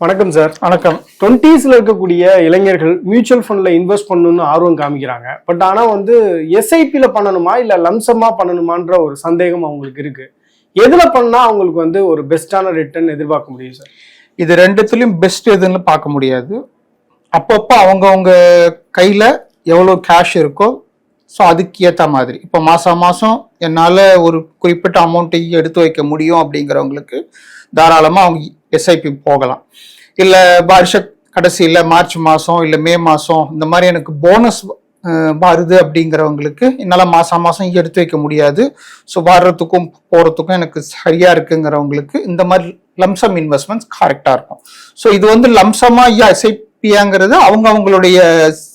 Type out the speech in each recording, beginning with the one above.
வணக்கம் சார் வணக்கம். டுவெண்ட்டீஸ்ல இருக்கக்கூடிய இளைஞர்கள் மியூச்சுவல் ஃபண்ட்ல இன்வெஸ்ட் பண்ணணும்னு ஆர்வம் காமிக்கிறாங்க. பட் ஆனா வந்து எஸ்ஐபில பண்ணணுமா இல்ல லம்சமா பண்ணணுமான்ற ஒரு சந்தேகம் அவங்களுக்கு இருக்கு. எதுல பண்ணா அவங்களுக்கு வந்து ஒரு பெஸ்டான ரிட்டர்ன் எதிர்பார்க்க முடியும் சார் இது ரெண்டுத்துலயும் பெஸ்ட் எதுன்னு பார்க்க முடியாது. அப்பப்போ அவங்கவங்க கையில எவ்வளோ கேஷ் இருக்கோ ஸோ அதுக்கு ஏற்ற மாதிரி. இப்போ மாசம் மாசம் என்னால் ஒரு குறிப்பிட்ட அமௌண்ட்டை எடுத்து வைக்க முடியும் அப்படிங்கிறவங்களுக்கு தாராளமாக அவங்க எஸ்ஐபி போகலாம். இல்லை வருஷ கடைசியில் மார்ச் மாதம் இல்லை மே மாதம் இந்த மாதிரி எனக்கு போனஸ் வருது அப்படிங்கிறவங்களுக்கு என்னால் மாதம் மாதம் எடுத்து வைக்க முடியாது. ஸோ வர்றதுக்கும் போகிறதுக்கும் எனக்கு சரியாக இருக்குங்கிறவங்களுக்கு இந்த மாதிரி லம்சம் இன்வெஸ்ட்மெண்ட்ஸ் கரெக்டாக இருக்கும். ஸோ இது வந்து லம்சமாக எஸ்ஐபியாங்கிறது அவங்க அவங்களுடைய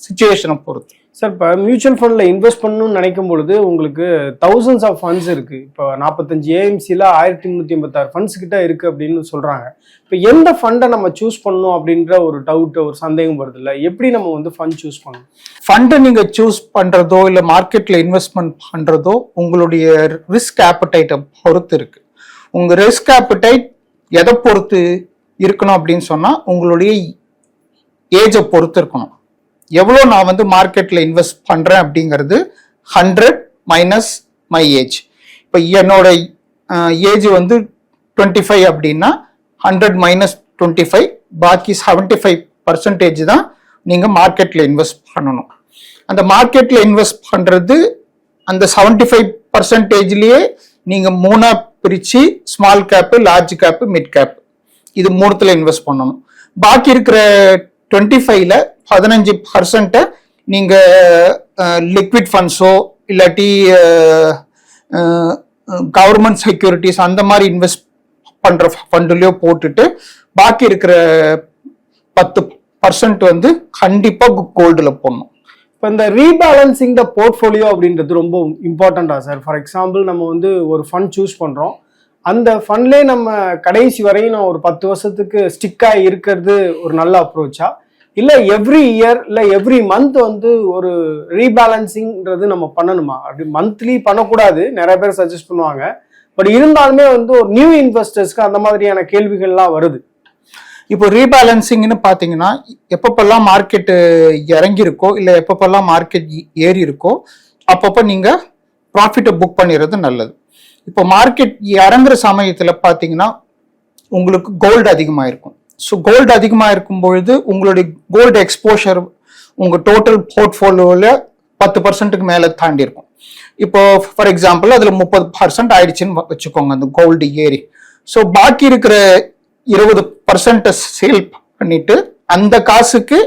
சுச்சுவேஷனை பொறுத்து. சார் இப்போ மியூச்சுவல் ஃபண்டில் இன்வெஸ்ட் பண்ணணும்னு நினைக்கும் பொழுது உங்களுக்கு தௌசண்ட்ஸ் ஆஃப் ஃபண்ட்ஸ் இருக்கு. இப்போ நாற்பத்தஞ்சு ஏஎம்சியில் ஆயிரத்தி முந்நூற்றி ஐம்பத்தாறு ஃபண்ட்ஸ் கிட்ட இருக்கு அப்படின்னு சொல்றாங்க. இப்போ எந்த ஃபண்டை நம்ம சூஸ் பண்ணணும் அப்படின்ற ஒரு டவுட் ஒரு சந்தேகம் வருது இல்லை? எப்படி நம்ம வந்து ஃபண்ட் சூஸ் பண்ணணும்? ஃபண்டை நீங்கள் சூஸ் பண்ணுறதோ இல்லை மார்க்கெட்டில் இன்வெஸ்ட்மெண்ட் பண்ணுறதோ உங்களுடைய ரிஸ்க் ஆப்படைட்டை பொறுத்து இருக்கு. உங்கள் ரிஸ்க் ஆப்படைட் எதை பொறுத்து இருக்கணும் அப்படின்னு சொன்னால் உங்களுடைய ஏஜை பொறுத்து இருக்கணும். எவ்வளோ நான் வந்து மார்க்கெட்டில் இன்வெஸ்ட் பண்ணுறேன் அப்படிங்கிறது ஹண்ட்ரட் மைனஸ் மை ஏஜ். இப்போ என்னோட ஏஜ் வந்து டுவெண்ட்டி ஃபைவ் அப்படின்னா ஹண்ட்ரட் மைனஸ் டுவெண்ட்டி ஃபைவ் பாக்கி செவன்ட்டி ஃபைவ் பர்சன்டேஜ் தான் நீங்கள் மார்க்கெட்டில் இன்வெஸ்ட் பண்ணணும். அந்த மார்க்கெட்டில் இன்வெஸ்ட் பண்ணுறது அந்த செவன்ட்டி ஃபைவ் பர்சன்டேஜ்லேயே நீங்கள் மூணாக பிரித்து small cap large cap mid cap இது மூணுத்தில் இன்வெஸ்ட் பண்ணணும். பாக்கி இருக்கிற டுவெண்ட்டி ஃபைவ்ல பதினஞ்சு பர்சன்ட்டை நீங்கள் லிக்விட் ஃபண்ட்ஸோ இல்லாட்டி கவர்மெண்ட் செக்யூரிட்டிஸ் அந்த மாதிரி இன்வெஸ்ட் பண்ணுற ஃபண்டுலையோ போட்டுட்டு பாக்கி இருக்கிற பத்து பர்சன்ட் வந்து கண்டிப்பாக கோல்டில் போடணும். இப்போ இந்த ரீபேலன்சிங் த போர்ட்ஃபோலியோ அப்படின்றது ரொம்ப இம்பார்ட்டண்டா சார் ஃபார் எக்ஸாம்பிள் நம்ம வந்து ஒரு ஃபண்ட் சூஸ் பண்ணுறோம் அந்த ஃபண்ட்லேயே நம்ம கடைசி வரையும் நான் ஒரு பத்து வருஷத்துக்கு ஸ்டிக்காக இருக்கிறது ஒரு நல்ல அப்ரோச்சா இல்லை எவ்ரி இயர் இல்லை எவ்ரி மந்த் வந்து ஒரு ரீபேலன்சிங்கிறது நம்ம பண்ணணுமா? அப்படி மந்த்லி பண்ணக்கூடாது. நிறைய பேர் சஜஸ்ட் பண்ணுவாங்க. பட் இருந்தாலுமே வந்து ஒரு நியூ இன்வெஸ்டர்ஸ்க்கு அந்த மாதிரியான கேள்விகள்லாம் வருது. இப்போ ரீபேலன்சிங்னு பார்த்தீங்கன்னா எப்பப்பெல்லாம் மார்க்கெட் இறங்கியிருக்கோ இல்லை எப்பப்பெல்லாம் மார்க்கெட் ஏறி இருக்கோ அப்பப்போ நீங்கள் ப்ராஃபிட்டை புக் பண்ணிடுறது நல்லது. இப்போ மார்க்கெட் இறங்குற சமயத்தில் பார்த்தீங்கன்னா உங்களுக்கு கோல்டு அதிகமாக இருக்கும் ஸோ கோல்டு அதிகமாக இருக்கும் பொழுது உங்களுடைய கோல்டு எக்ஸ்போஷர் உங்கள் டோட்டல் போர்ட்ஃபோலியோவில் பத்து பர்சன்ட்டுக்கு மேலே தாண்டி இருக்கும் இப்போ ஃபார் எக்ஸாம்பிள் அதில் முப்பது பர்சன்ட் ஆயிடுச்சுன்னு வச்சுக்கோங்க அந்த கோல்டு ஏறி. ஸோ பாக்கி இருக்கிற இருபது பர்சன்ட்டை சேல் பண்ணிட்டு அந்த காசுக்கு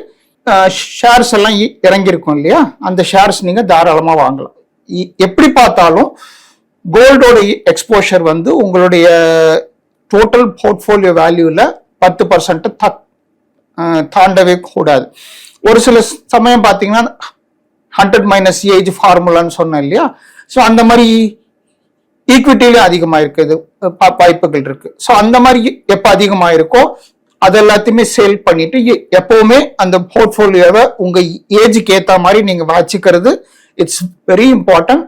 ஷேர்ஸ் எல்லாம் இ- இறங்கியிருக்கும் இல்லையா? அந்த ஷேர்ஸ் நீங்கள் தாராளமாக வாங்கலாம். இ- எப்படி பார்த்தாலும் கோல்டோட எக்ஸ்போஷர் வந்து உங்களுடைய டோட்டல் போர்ட்ஃபோலியோ வேல்யூவில் பத்து பர்சன்ட் தாண்டவே கூடாது. ஒரு சில சமயம் பார்த்தீங்கன்னா ஹண்ட்ரட் மைனஸ் ஏஜ் ஃபார்முலான்னு சொன்னேன் இல்லையா? ஸோ அந்த மாதிரி ஈக்விட்டிலையும் அதிகமாக இருக்குது வாய்ப்புகள் இருக்கு. ஸோ அந்த மாதிரி எப்போ அதிகமாக இருக்கோ அது எல்லாத்தையுமே சேல் பண்ணிட்டு எப்பவுமே அந்த போர்ட்ஃபோலியோவை உங்க ஏஜுக்கு ஏற்ற மாதிரி நீங்க வச்சுக்கிறது இட்ஸ் வெரி இம்பார்ட்டன்ட்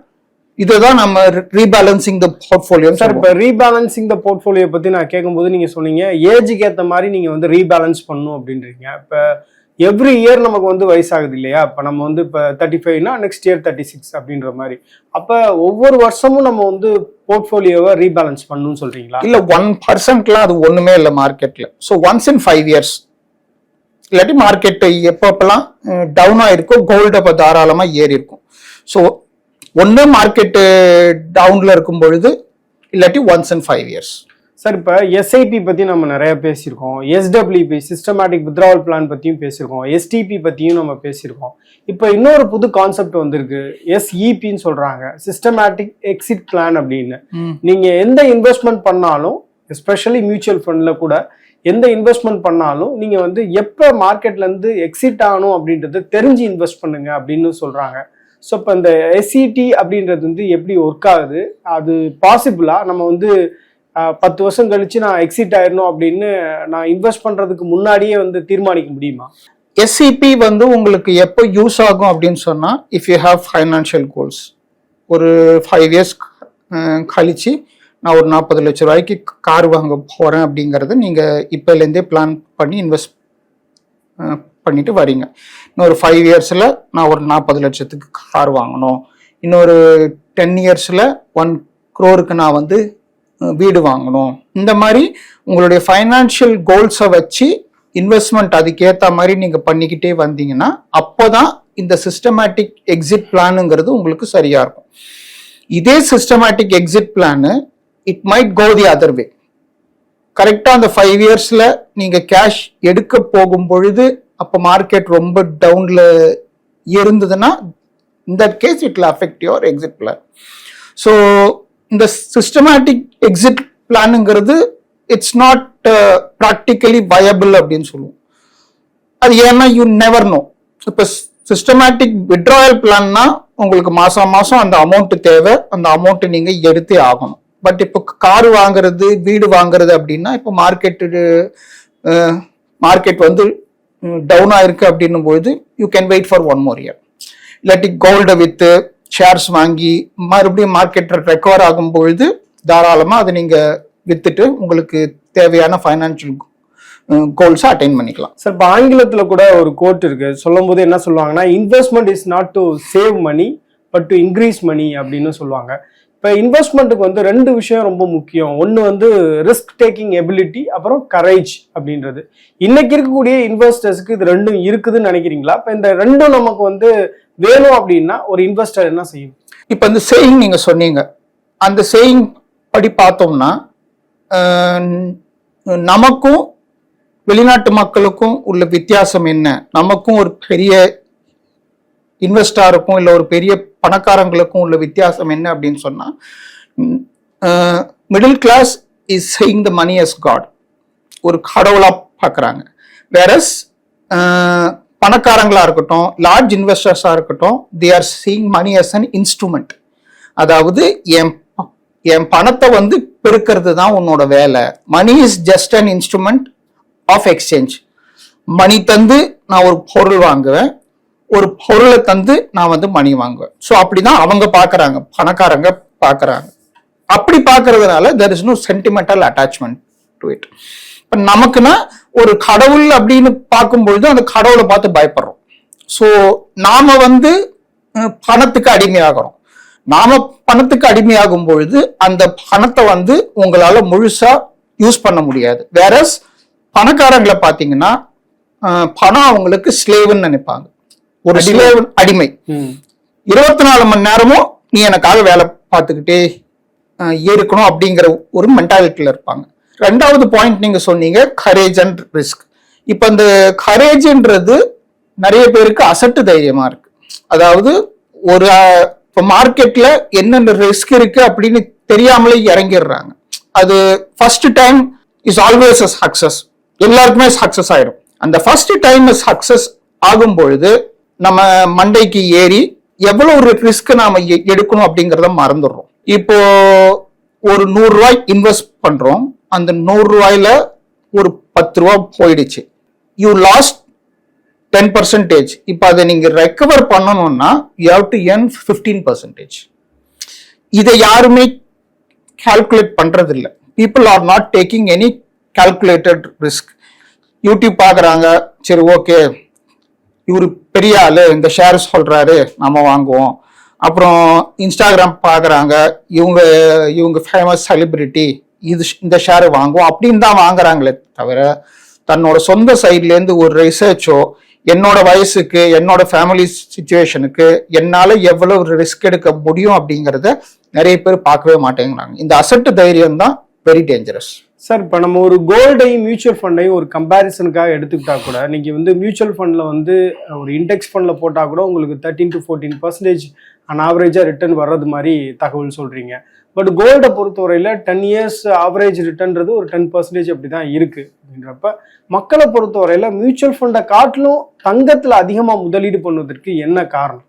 இதுதான் நம்ம ரீபேலன்சிங் த போர்ட்ஃபோலியோ சார் இப்போ ரீபேலன்சிங் த போர்ட்ஃபோலியோ பத்தி நான் கேட்கும்போது நீங்க சொன்னீங்க ஏஜுக்கு ஏத்த மாதிரி நீங்க வந்து ரீபேலன்ஸ் பண்ணணும் அப்படின்றீங்க. இப்போ எவ்ரி இயர் நமக்கு வந்து வயசாகுது இல்லையா? இப்போ நம்ம வந்து இப்போ தேர்ட்டி ஃபைவ்னா நெக்ஸ்ட் இயர் தேர்ட்டி சிக்ஸ் அப்படின்ற மாதிரி. அப்போ ஒவ்வொரு வருஷமும் நம்ம வந்து போர்ட்ஃபோலியோவை ரீபேலன்ஸ் பண்ணணும்னு சொல்றீங்களா? இல்ல ஒன் பர்சன்ட்லாம் அது ஒண்ணுமே இல்லை மார்க்கெட்ல so once in five years இல்லாட்டி மார்க்கெட் எப்பப்பெல்லாம் டவுன் ஆயிருக்கோ கோல்டு அப்போ தாராளமா ஏறி இருக்கும் ஸோ ஒன்று மார்க்கெட்டு டவுன்ல இருக்கும் பொழுது இல்லாட்டி once in five years sir இப்போ எஸ்ஐபி பத்தி நம்ம நிறைய பேசியிருக்கோம். எஸ்டபிள்யூபி சிஸ்டமேட்டிக் வித்ராவல் பிளான் பத்தியும் பேசியிருக்கோம். எஸ்டிபி பத்தியும் நம்ம பேசியிருக்கோம். இப்போ இன்னொரு புது கான்செப்ட் வந்திருக்கு. எஸ்இபின்னு சொல்றாங்க. சிஸ்டமேட்டிக் எக்ஸிட் பிளான் அப்படின்னு. நீங்க எந்த இன்வெஸ்ட்மெண்ட் பண்ணாலும் எஸ்பெஷலி மியூச்சுவல் ஃபண்ட்ல கூட எந்த இன்வெஸ்ட்மெண்ட் பண்ணாலும் நீங்க வந்து எப்ப மார்க்கெட்ல இருந்து எக்ஸிட் ஆகணும் அப்படின்றத தெரிஞ்சு இன்வெஸ்ட் பண்ணுங்க அப்படின்னு சொல்றாங்க. ஸோ இப்போ இந்த எஸ்இடி அப்படின்றது வந்து எப்படி ஒர்க் ஆகுது? அது பாசிபிளா நம்ம வந்து பத்து வருஷம் கழிச்சு நான் எக்ஸிட் ஆயிடணும் அப்படின்னு நான் இன்வெஸ்ட் பண்றதுக்கு முன்னாடியே வந்து தீர்மானிக்க முடியுமா? எஸ்சிபி வந்து உங்களுக்கு எப்போ யூஸ் ஆகும் அப்படின்னு சொன்னால் if you have financial goals ஒரு ஃபைவ் இயர்ஸ் கழிச்சு நான் ஒரு நாற்பது லட்ச ரூபாய்க்கு கார் வாங்க போகிறேன் அப்படிங்கிறத நீங்கள் இப்போலேருந்தே பிளான் பண்ணி இன்வெஸ்ட் பண்ணிட்டு வரீங்க. இன்னொரு ஃபைவ் இயர்ஸில் நான் ஒரு நாற்பது லட்சத்துக்கு கார் வாங்கணும். இன்னொரு டென் இயர்ஸில் ஒன் க்ரோருக்கு நான் வந்து வீடு வாங்கணும். இந்த மாதிரி உங்களுடைய ஃபைனான்ஷியல் கோல்ஸை வச்சு இன்வெஸ்ட்மெண்ட் அதுக்கேற்ற மாதிரி நீங்கள் பண்ணிக்கிட்டே வந்தீங்கன்னா அப்போ தான் இந்த சிஸ்டமேட்டிக் எக்ஸிட் பிளானுங்கிறது உங்களுக்கு சரியாக இருக்கும். இதே systematic exit plan it might go the other way கரெக்டாக அந்த ஃபைவ் இயர்ஸில் நீங்கள் கேஷ் எடுக்க போகும் பொழுது அப்போ மார்க்கெட் ரொம்ப டவுன்ல இருந்ததுன்னா இந்த case it affect your exit plan so இந்த சிஸ்டமேட்டிக் எக்ஸிட் பிளானுங்கிறது இட்ஸ் நாட் ப்ராக்டிக்கலி வயபிள் அப்படின்னு சொல்லுவோம். அது ஏன்னா யூ நெவர் நோ இப்போ சிஸ்டமேட்டிக் விட்ராயல் பிளான்னா உங்களுக்கு மாசம் மாசம் அந்த அமௌண்ட் தேவை. அந்த அமௌண்ட் நீங்க எடுத்தே ஆகணும். பட் இப்போ கார் வாங்குறது வீடு வாங்குறது அப்படின்னா இப்போ மார்க்கெட்டு மார்க்கெட் uh, வந்து டவுன் இருக்குது அப்படின்னும் பொழுது you can wait for one more year இல்லாட்டி கோல்டை வித்து ஷேர்ஸ் வாங்கி மறுபடியும் மார்க்கெட் ரெக்கவர் ஆகும் பொழுது அதை நீங்கள் விற்றுட்டு உங்களுக்கு தேவையான ஃபைனான்சியல் கோல்ஸை அட்டைன் பண்ணிக்கலாம். சார் இப்போ ஆங்கிலத்தில் கூட ஒரு கோட் இருக்கு. சொல்லும் போது என்ன சொல்லுவாங்கன்னா investment is not to save money but to increase money அப்படின்னு சொல்லுவாங்க. இப்போ இன்வெஸ்ட்மெண்ட்டுக்கு வந்து ரெண்டு விஷயம் ரொம்ப முக்கியம். ஒன்று வந்து ரிஸ்க் டேக்கிங் எபிலிட்டி அப்புறம் கரேஜ் அப்படின்றது. இன்னைக்கு இருக்கக்கூடிய இன்வெஸ்டர்ஸ்க்கு இது ரெண்டும் இருக்குதுன்னு நினைக்கிறீங்களா? இப்போ இந்த ரெண்டும் நமக்கு வந்து வேணும் அப்படின்னா ஒரு இன்வெஸ்டர் என்ன செய்யும்? இப்போ இந்த சேயிங் நீங்கள் சொன்னீங்க. அந்த சேயிங் படி பார்த்தோம்னா நமக்கும் வெளிநாட்டு மக்களுக்கும் உள்ள வித்தியாசம் என்ன? நமக்கும் ஒரு பெரிய இன்வெஸ்டாருக்கும் இல்லை ஒரு பெரிய பணக்காரங்களுக்கும் உள்ள வித்தியாசம் என்ன அப்படின்னு சொன்னா middle class is saying the money as god ஒரு கடவுளா பார்க்குறாங்க வேறஸ் பணக்காரங்களா இருக்கட்டும் லார்ஜ் இன்வெஸ்டர்ஸா இருக்கட்டும் they are seeing money as an instrument அதாவது என் என் பணத்தை வந்து பெருக்கிறது தான் உன்னோட வேலை. Money is just an instrument of exchange money தந்து நான் ஒரு பொருள் வாங்குவேன். ஒரு பொருளை தந்து நான் வந்து மணி வாங்குவேன். ஸோ அப்படிதான் அவங்க பார்க்குறாங்க. பணக்காரங்க பார்க்குறாங்க. அப்படி பார்க்கறதுனால there is no sentimental attachment to it இப்போ நமக்குன்னா ஒரு கடவுள் அப்படின்னு பார்க்கும்பொழுது அந்த கடவுளை பார்த்து பயப்படுறோம். ஸோ நாம வந்து பணத்துக்கு அடிமையாகிறோம். நாம பணத்துக்கு அடிமையாகும் பொழுது அந்த பணத்தை வந்து உங்களால முழுசா யூஸ் பண்ண முடியாது. வேற பணக்காரங்களை பார்த்தீங்கன்னா பணம் அவங்களுக்கு ஸ்லேவுன்னு நினைப்பாங்க. ஒரு ஸ்லேவ் அடிமை. இருபத்தி நாலு மணி நேரமும் நீ எனக்காக வேலை பார்த்துக்கிட்டே இருக்கணும் அப்படிங்கிற ஒரு மென்டாலிட்டியில இருப்பாங்க. ரெண்டாவது பாயிண்ட் நீங்க சொன்னீங்க கரேஜ் அண்ட் ரிஸ்க் இப்ப இந்த கரேஜ்ன்றது நிறைய பேருக்கு அசட்டு தைரியமா இருக்கு. அதாவது ஒரு இப்ப மார்க்கெட்ல என்னென்ன ரிஸ்க் இருக்கு அப்படின்னு தெரியாமலே இறங்கிடுறாங்க. அது first time is always a success எல்லாருக்குமே சக்சஸ் ஆயிடும் அந்த ஃபர்ஸ்ட் டைம் சக்சஸ் ஆகும் பொழுது நம்ம மண்டைக்கு ஏறி எவ்வளவு ரிஸ்க் நாம எ- எடுக்கணும் அப்படிங்கிறத மறந்துடுறோம். இப்போ ஒரு நூறு ரூபாய் இன்வெஸ்ட் பண்றோம். அந்த நூறு ரூபாயில ஒரு பத்து ரூபா போயிடுச்சு. யூ லாஸ்ட் டென் பர்சன்டேஜ் இப்போ அதை நீங்க ரெக்கவர் பண்ணணும்னா you have to earn fifteen percentage இதை யாருமே கால்குலேட் பண்றது people are not taking any calculated risk YouTube பார்க்குறாங்க. சரி ஓகே இவர் பெரிய ஆளு இந்த ஷேர் சொல்றாரு நம்ம வாங்குவோம். அப்புறம் இன்ஸ்டாகிராம் பார்க்குறாங்க இவங்க இவங்க ஃபேமஸ் செலிபிரிட்டி இது இந்த ஷேர் வாங்குவோம் அப்படின்னு தான் வாங்குறாங்களே தவிர தன்னோட சொந்த சைட்லேருந்து ஒரு ரிசர்ச்சோ என்னோட வயசுக்கு என்னோட ஃபேமிலி சுச்சுவேஷனுக்கு என்னால எவ்வளவு ரிஸ்க் எடுக்க முடியும் அப்படிங்கிறத நிறைய பேர் பார்க்கவே மாட்டேங்கிறாங்க. இந்த அசட்டு தைரியம் தான் வெரி டேஞ்சரஸ் சார் இப்போ நம்ம ஒரு கோல்டையும் மியூச்சுவல் ஃபண்டையும் ஒரு கம்பேரிசனுக்காக எடுத்துக்கிட்டா கூட நீங்கள் வந்து மியூச்சுவல் ஃபண்டில் வந்து ஒரு இண்டெக்ஸ் ஃபண்டில் போட்டால் கூட உங்களுக்கு thirteen to fourteen percentage on ஆவரேஜாக ரிட்டர்ன் வர்றது மாதிரி தகவல் சொல்கிறீங்க பட் கோல்டை பொறுத்தவரையில் டென் இயர்ஸ் ஆவரேஜ் ரிட்டர்ன்றது ஒரு டென் பர்சன்டேஜ் அப்படி தான் இருக்குது அப்படின்றப்ப மக்களை பொறுத்தவரையில் மியூச்சுவல் ஃபண்டை காட்டிலும் தங்கத்தில் அதிகமாக முதலீடு பண்ணுவதற்கு என்ன காரணம்?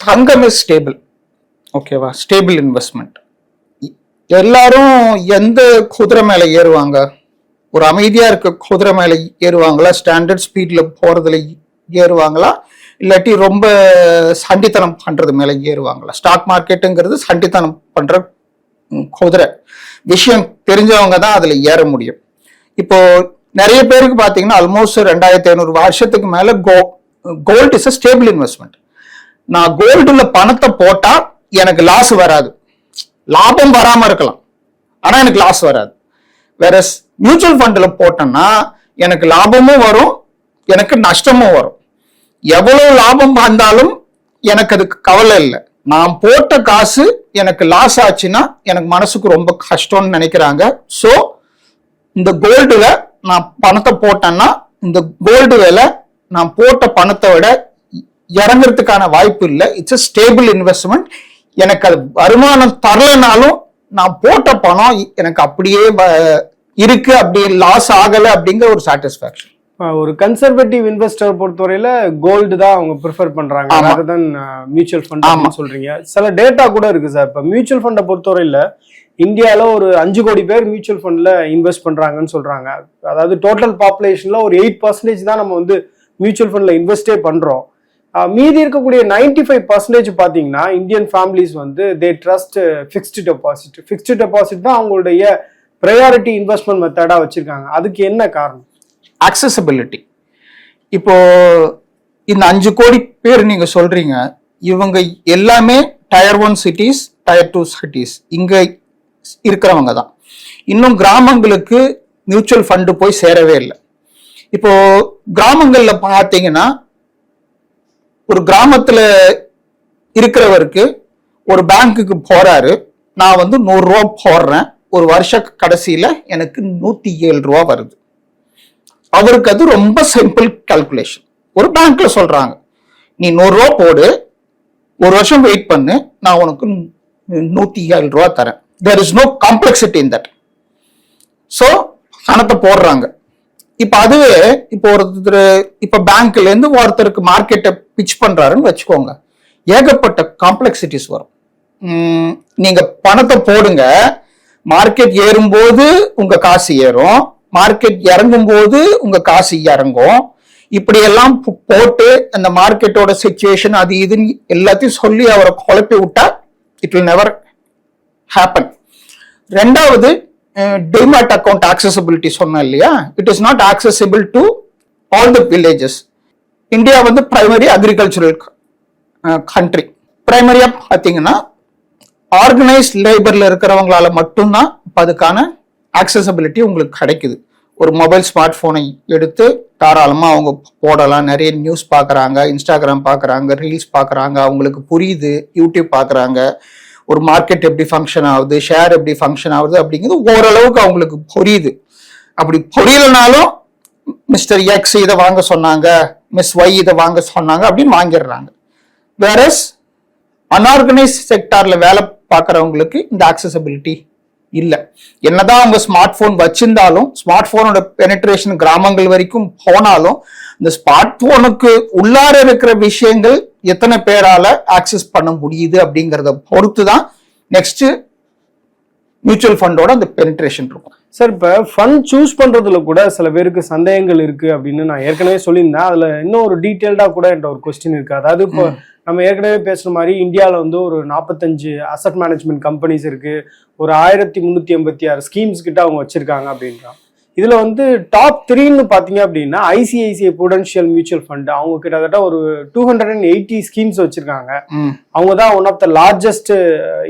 தங்கம் இஸ் ஸ்டேபிள் ஓகேவா ஸ்டேபிள் இன்வெஸ்ட்மெண்ட் எல்லாரும் எந்த குதிரை மேல ஏறுவாங்க? ஒரு அமைதியா இருக்க குதிரை மேல ஏறுவாங்களா? ஸ்டாண்டர்ட் ஸ்பீட்ல போறதுல ஏறுவாங்களா? இல்லாட்டி ரொம்ப சண்டித்தனம் பண்றது மேல ஏறுவாங்களா? ஸ்டாக் மார்க்கெட்டுங்கிறது சண்டித்தனம் பண்ற குதிரை. விஷயம் தெரிஞ்சவங்க தான் அதுல ஏற முடியும். இப்போ நிறைய பேருக்கு பாத்தீங்கன்னா ஆல்மோஸ்ட் ரெண்டாயிரத்தி ஐநூறு வருஷத்துக்கு மேல go gold is a stable investment நான் கோல்டுல பணத்தை போட்டா எனக்கு லாஸ் வராது. லாபம் வராம இருக்கலாம். ஆனா எனக்கு லாஸ் வராது. வேற மியூச்சுவல் ஃபண்டில் போட்டேன்னா எனக்கு லாபமும் வரும் எனக்கு நஷ்டமும் வரும். எவ்வளவு லாபம் வந்தாலும் எனக்கு அதுக்கு கவலை இல்லை. நான் போட்ட காசு எனக்கு லாஸ் ஆச்சுன்னா எனக்கு மனசுக்கு ரொம்ப கஷ்டம்னு நினைக்கிறாங்க. ஸோ இந்த கோல்டுல நான் பணத்தை போட்டேன்னா இந்த கோல்டு விலை நான் போட்ட பணத்தை விட இறங்குறதுக்கான வாய்ப்பு இல்லை. இட்ஸ் a ஸ்டேபிள் இன்வெஸ்ட்மெண்ட் எனக்கு அது வருமானம் தரலைனாலும் நான் போட்ட பணம் எனக்கு அப்படியே இருக்கு அப்படி லாஸ் ஆகல அப்படிங்கிற ஒரு சாட்டிஸ்பாக்சன் அஹ் ஒரு கன்சர்வேட்டிவ் இன்வெஸ்டர் பொறுத்தவரையில கோல்டு தான் அவங்க ப்ரிஃபர் பண்றாங்க. than மியூச்சுவல் ஃபண்ட் ஆமா. சொல்றீங்க. சில டேட்டா கூட இருக்கு சார் இப்ப மியூச்சுவல் ஃபண்டை பொறுத்தவரையில இந்தியால ஒரு அஞ்சு கோடி பேர் மியூச்சுவல் ஃபண்ட்ல இன்வெஸ்ட் பண்றாங்கன்னு சொல்றாங்க. அதாவது டோட்டல் பாப்புலேஷன்ல ஒரு எயிட் பர்சன்டேஜ் தான் நம்ம வந்து மியூச்சுவல் ஃபண்ட்ல இன்வெஸ்டே பண்றோம். அஹ் மீதி இருக்கக்கூடிய நைன்டி ஃபைவ் பர்சன்டேஜ் பார்த்தீங்கன்னா இந்தியன் ஃபேமிலிஸ் வந்து they trust fixed deposit fixed deposit தான் அவங்களுடைய ப்ரையாரிட்டி இன்வெஸ்ட்மெண்ட் மெத்தடாக வச்சிருக்காங்க. அதுக்கு என்ன காரணம்? அக்சசபிலிட்டி இப்போ இந்த அஞ்சு கோடி பேர் நீங்க சொல்றீங்க இவங்க எல்லாமே tier one cities tier two cities இங்க இருக்கிறவங்க தான். இன்னும் கிராமங்களுக்கு மியூச்சுவல் ஃபண்டு போய் சேரவே இல்லை. இப்போ கிராமங்களில் பார்த்தீங்கன்னா ஒரு கிராமத்துல இருக்கிறவருக்கு ஒரு பேங்க்குக்கு போறாரு. நான் வந்து நூறுரூவா போடுறேன். ஒரு வருஷ கடைசியில எனக்கு நூத்தி ஏழு ரூபா வருது. அவருக்கு அது ரொம்ப சிம்பிள் கால்குலேஷன் ஒரு பேங்க்ல சொல்றாங்க. நீ நூறுரூவா போடு. ஒரு வருஷம் வெயிட் பண்ணு. நான் உனக்கு நூத்தி ஏழு ரூபா தரேன். There is no complexity in that so பணத்தை போடுறாங்க. இப்ப அதுவே இப்போ ஒருத்தர் இப்ப பேங்க்ல இருந்து ஒருத்தருக்கு மார்க்கெட்டை பிச் பண்றாருன்னு வச்சுக்கோங்க. ஏகப்பட்ட காம்ப்ளெக்சிட்டிஸ் வரும். நீங்க பணத்தை போடுங்க. மார்க்கெட் ஏறும்போது உங்க காசு ஏறும். மார்க்கெட் இறங்கும் போது உங்க காசு இறங்கும். இப்படியெல்லாம் போட்டு அந்த மார்க்கெட்டோட சுச்சுவேஷன் அது இதுன்னு எல்லாத்தையும் சொல்லி அவரை குழப்பி விட்டா இட் வில் நெவர் ஹேப்பன் ரெண்டாவது டிமேட் அக்கௌண்ட் ஆக்சசபிலிட்டி சொன்னேன் இல்லையா? It is not accessible to all the villages India வந்து பிரைமரி அக்ரிகல்ச்சரல் கண்ட்ரி பிரைமரியா பார்த்தீங்கன்னா ஆர்கனைஸ்ட் லேபர்ல இருக்கிறவங்களால மட்டும்தான் இப்போ அதுக்கான ஆக்சசபிலிட்டி உங்களுக்கு கிடைக்குது. ஒரு மொபைல் ஸ்மார்ட் போனை எடுத்து தாராளமாக அவங்க போடலாம். நிறைய நியூஸ் பார்க்குறாங்க இன்ஸ்டாகிராம் பார்க்குறாங்க ரீல்ஸ் பார்க்குறாங்க அவங்களுக்கு புரியுது யூடியூப் பார்க்குறாங்க ஒரு மார்க்கெட் எப்படி ஃபங்க்ஷன் ஆகுது ஷேர் எப்படி ஃபங்க்ஷன் ஆகுது அப்படிங்கிறது ஓரளவுக்கு அவங்களுக்கு புரியுது. அப்படி புரியலனாலும் மிஸ்டர் எக்ஸ் இதை வாங்க சொன்னாங்க மிஸ் ஒய் இதை வாங்க சொன்னாங்க அப்படின்னு வாங்கிடுறாங்க. வேறஸ் அன்ஆர்கனைஸ் செக்டார்ல வேலை பார்க்குறவங்களுக்கு இந்த ஆக்சசபிலிட்டி இல்ல. என்னதான் அவங்க ஸ்மார்ட் போன் வச்சிருந்தாலும் ஸ்மார்ட் போனோட பெனிட்ரேஷன் கிராமங்கள் வரைக்கும் போனாலும் இந்த ஸ்மார்ட் போனுக்கு உள்ளார இருக்கிற விஷயங்கள் எத்தனை பேரால ஆக்சஸ் பண்ண முடியுது அப்படிங்கறத பொறுத்து தான் நெக்ஸ்ட் மியூச்சுவல் ஃபண்டோட அந்த பெனிட்ரேஷன் இருக்கும். சார் இப்ப ஃபண்ட் சூஸ் பண்றதுல கூட சில பேருக்கு சந்தேகங்கள் இருக்கு அப்படின்னு நான் ஏற்கனவே சொல்லியிருந்தேன். அதுல இன்னும் ஒரு டீட்டெயில்டா கூட என்கிட்ட ஒரு கொஸ்டின் இருக்கு. அதாவது இப்போ நம்ம ஏற்கனவே பேசுற மாதிரி இந்தியாவில் வந்து ஒரு நாற்பத்தஞ்சு அசட் மேனேஜ்மெண்ட் கம்பெனிஸ் இருக்கு. ஒரு ஆயிரத்தி முந்நூற்றி எண்பத்தி ஆறு ஸ்கீம்ஸ் கிட்ட அவங்க வச்சிருக்காங்க அப்படின்றான். இதுல வந்து டாப் த்ரீன்னு பாத்தீங்க அப்படின்னா ஐசிஐசிஐ புடென்ஷியல் மியூச்சுவல் ஃபண்ட் அவங்க கிட்டத்தட்ட ஒரு two hundred and eighty schemes வச்சிருக்காங்க. அவங்க தான் one of the largest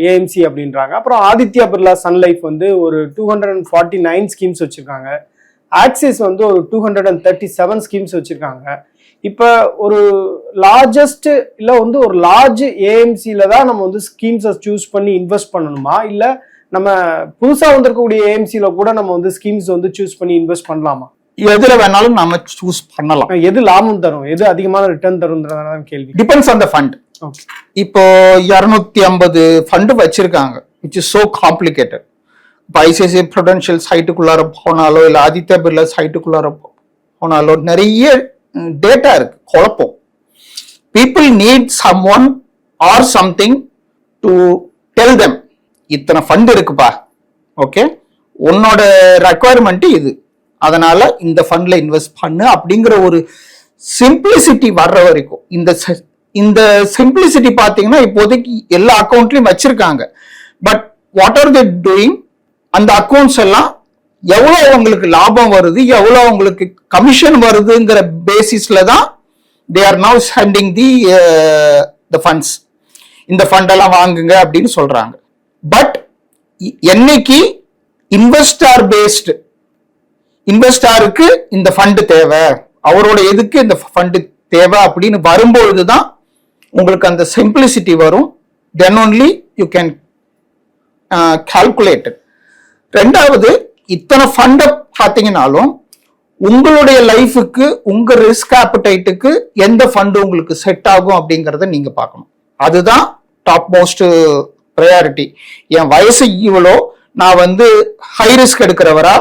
AMC அப்படின்றாங்க. அப்புறம் ஆதித்யா பிர்லா சன் லைஃப் வந்து ஒரு two hundred and forty nine schemes வச்சிருக்காங்க. ஆக்சிஸ் வந்து ஒரு two hundred and thirty seven schemes வச்சிருக்காங்க. இப்போ ஒரு லார்ஜஸ்ட் இல்லை வந்து ஒரு லார்ஜ் ஏஎம்சியில தான் நம்ம வந்து ஸ்கீம்ஸை சூஸ் பண்ணி இன்வெஸ்ட் பண்ணணுமா? இல்லை நம்ம புதுசாக வந்திருக்கக்கூடிய ஏஎம்சியில கூட நம்ம வந்து ஸ்கீம்ஸ் வந்து சூஸ் பண்ணி இன்வெஸ்ட் பண்ணலாமா? எதுல வேணாலும் நம்ம சூஸ் பண்ணலாம். எது லாபம் தரும்? எது அதிகமான ரிட்டர்ன் தரும்ன்றதான் கேள்வி. Depends on the fund. இப்போ இரநூத்தி ஐம்பது ஃபண்டு வச்சிருக்காங்க விச் இஸ் சோ காம்ப்ளிகேட்டட் இப்போ ஐசிஐசிஐ ப்ரொடென்ஷியல் சைட்டுக்குள்ளார போனாலோ இல்லை ஆதித்யா பிர்லா சைட்டுக்குள்ளார போனாலோ நிறைய டேட்டா இருக்கு குழப்பம். People need someone or something to tell them இத்தனை ஃபண்ட் இருக்குப்பா ஓகே உன்னோட ரெக்குவயர்மெண்ட் இது. அதனால இந்த ஃபண்ட்ல இன்வெஸ்ட் பண்ணு அப்படிங்கிற ஒரு சிம்பிளிசிட்டி வர்ற வரைக்கும். இந்த இந்த சிம்பிளிசிட்டி பார்த்தீங்கன்னா இப்போதைக்கு எல்லா அக்கௌண்ட்லையும் வச்சிருக்காங்க. But what are they doing அந்த அக்கௌண்ட்ஸ் எல்லாம் எவ்வளோ உங்களுக்கு லாபம் வருது எவ்வளோ உங்களுக்கு கமிஷன் வருதுங்கிற பேசிஸில் தான் they are now sending the the funds இந்த ஃபண்டெல்லாம் வாங்குங்க அப்படின்னு சொல்கிறாங்க பட் என்னைக்கு இன்வெஸ்டார் பேஸ்டு இன்வெஸ்டாருக்கு இந்த ஃபண்டு தேவை? அவரோட எதுக்கு இந்த ஃபண்டு தேவை அப்படின்னு வரும்பொழுது தான் உங்களுக்கு அந்த சிம்பிளிசிட்டி வரும். Then only you can calculated ரெண்டாவது இத்தனை ஃபண்டை பார்த்தீங்கன்னாலும் உங்களுடைய லைஃபுக்கு உங்க ரிஸ்க் ஆப்படைட்டுக்கு எந்த ஃபண்டு உங்களுக்கு செட் ஆகும் அப்படிங்கிறத நீங்க பார்க்கணும். அதுதான் டாப் மோஸ்ட் ப்ரையாரிட்டி என் வயசு இவ்வளோ நான் வந்து ஹை ரிஸ்க் எடுக்கிறவரா?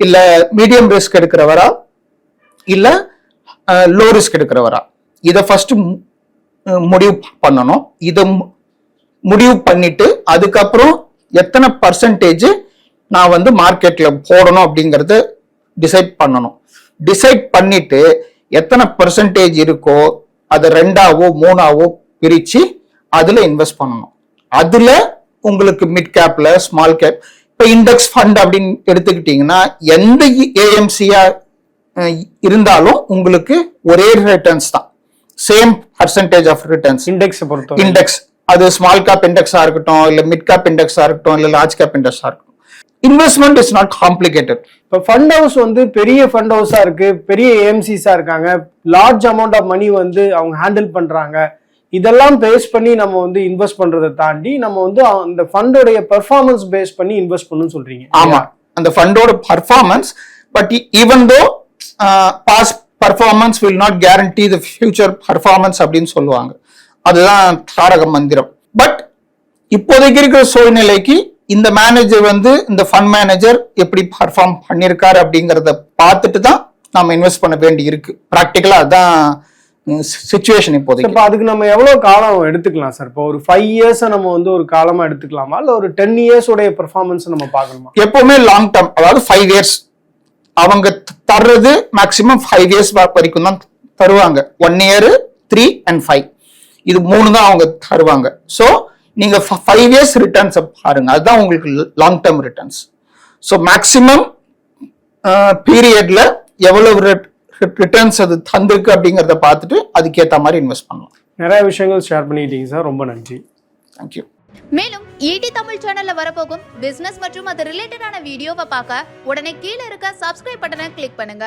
இல்ல மீடியம் ரிஸ்க் எடுக்கிறவரா? இல்ல லோ ரிஸ்க் எடுக்கிறவரா? இதை ஃபர்ஸ்ட் முடிவு பண்ணணும். இதை மு- முடிவு பண்ணிட்டு அதுக்கப்புறம் எத்தனை பர்சன்டேஜ் நான் வந்து மார்க்கெட்ல போடணும் அப்படிங்கறத டிசைட் பண்ணணும். டிசைட் பண்ணிட்டு எத்தனை பர்சன்டேஜ் இருக்கோ அதை ரெண்டாவோ மூணாவோ பிரிச்சு அதுல இன்வெஸ்ட் பண்ணணும். அதுல உங்களுக்கு மிட் கேப்ல ஸ்மால் கேப் இப்ப இண்டெக்ஸ் ஃபண்ட் அப்படின்னு எடுத்துக்கிட்டீங்கன்னா எந்த ஏஎம்சியா இருந்தாலும் உங்களுக்கு ஒரே ரிட்டர்ன்ஸ் தான். சேம் பர்சன்டேஜ் ஆஃப் ரிட்டர்ன்ஸ் இண்டெக்ஸை பொறுத்தவரை. இண்டெக்ஸ் அது ஸ்மால் கேப் இண்டெக்ஸா இருக்கட்டும் இல்ல மிட் கேப் இண்டெக்ஸா இருக்கட்டும் இல்ல லார்ஜ் கேப் இண்டெக்ஸா இருக்கட்டும். இன்வெஸ்ட்மெண்ட் இஸ் நாட் காம்ப்ளிகேட்டட் இப்போ ஃபண்ட் ஹவுஸ் வந்து பெரிய ஃபண்ட் ஹவுஸா இருக்கு பெரிய ஏஎம்சிஸா இருக்காங்க. லார்ஜ் அமௌண்ட் ஆஃப் மணி வந்து அவங்க ஹேண்டில் பண்றாங்க. இதெல்லாம் பேஸ் பண்ணி நம்ம வந்து இன்வெஸ்ட் பண்றதை தாண்டி நம்ம வந்து அந்த ஃபண்டோடைய பெர்ஃபார்மன்ஸ் பேஸ் பண்ணி இன்வெஸ்ட் பண்ணணும்னு சொல்றீங்க. ஆமா. அந்த ஃபண்டோட performance but even though past performance will not guarantee the future performance அப்படின்னு சொல்லுவாங்க. அதுதான் தாரக மந்திரம். பட் இப்போதைக்கு இருக்கிற சூழ்நிலைக்கு இந்த மேனேஜர் வந்து இந்த ஃபண்ட் மேனேஜர் எப்படி பர்ஃபார்ம் பண்ணியிருக்காரு அப்படிங்கறத பார்த்துட்டு தான் நாம இன்வெஸ்ட் பண்ண வேண்டி இருக்கு. ப்ராக்டிக்கலா அதான் சுச்சுவேஷன் இப்போதைக்கு. இப்போ அதுக்கு நம்ம எவ்வளவு காலம் எடுத்துக்கலாம் சார்? இப்போ ஒரு ஃபைவ் இயர்ஸை நம்ம வந்து ஒரு காலமா எடுத்துக்கலாமா? இல்ல ஒரு டென் இயர்ஸ் உடைய பெர்ஃபார்மன்ஸ் நம்ம பார்க்கணுமா? எப்பவுமே லாங் டேர்ம் அதாவது ஃபைவ் இயர்ஸ் அவங்க தர்றது மேக்சிமம் ஃபைவ் இயர்ஸ் வரைக்கும் தான் தருவாங்க. One year three and five இது மூணு தான் அவங்க தருவாங்க. ஸோ நீங்க ஃபைவ் இயர்ஸ் ரிட்டர்ன்ஸ் பாருங்க. அதுதான் உங்களுக்கு long term returns so maximum பீரியட்ல எவ்வளவு ரிட்டர்ன்ஸ் அது தந்திருக்கு அப்படிங்கறத பார்த்துட்டு அதுக்கேற்ற மாதிரி இன்வெஸ்ட் பண்ணலாம். நிறைய விஷயங்கள் ஷேர் பண்ணிட்டீங்க சார் ரொம்ப நன்றி. தேங்க்யூ மேலும் ஈடி தமிழ் சேனல்ல வரப்போகும் பிசினஸ் மற்றும் அது ரிலேட்டடான வீடியோவை பார்க்க உடனே கீழே இருக்க சப்ஸ்கிரைப் பட்டனை கிளிக் பண்ணுங்க.